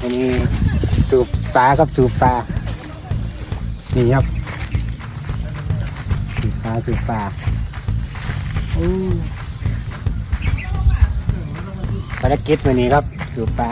อันนี้สูบปลาครับสูบปลา นี่ครับสูบปลาสูบปลาอู้ภารกิจวันนี้ครับสูบปลา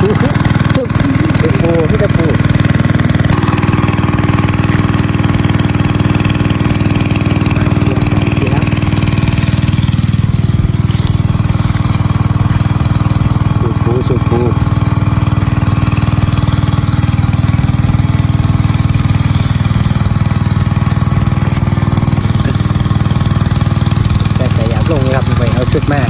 สุกสุปูพี่ตะปูสุปูสุปูแต่แต่อยากลงครับไปเอาสุดมาก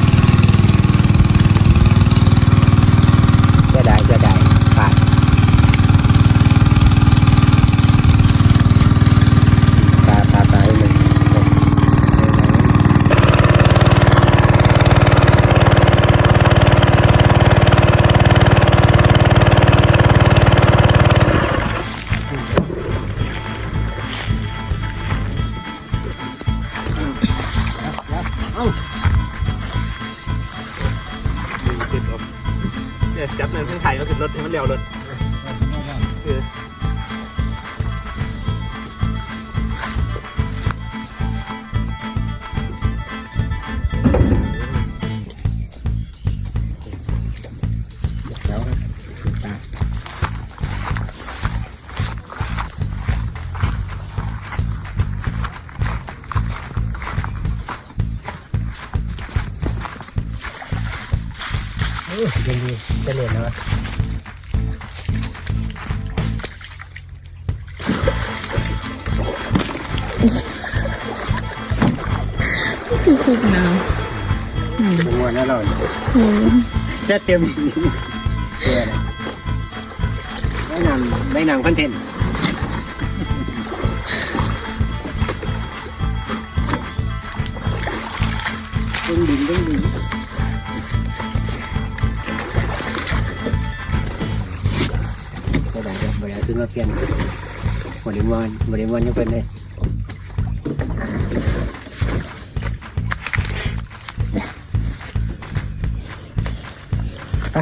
เอ้าติดออกเนี่ยจับเนินเส้นไถ่ก็ขึ้นรถให้มันเร็วรถเออ ยยังดีจะเล่นนะวะคือคุกน้เป็นมวนนะเราำอืมจะเต็มเพื่อนไม่นำไม่นำคอนเทนต์ดึงดึงดึงดึง นมาเปลี่ยนบริวารบริวารยังเป็นเลยไป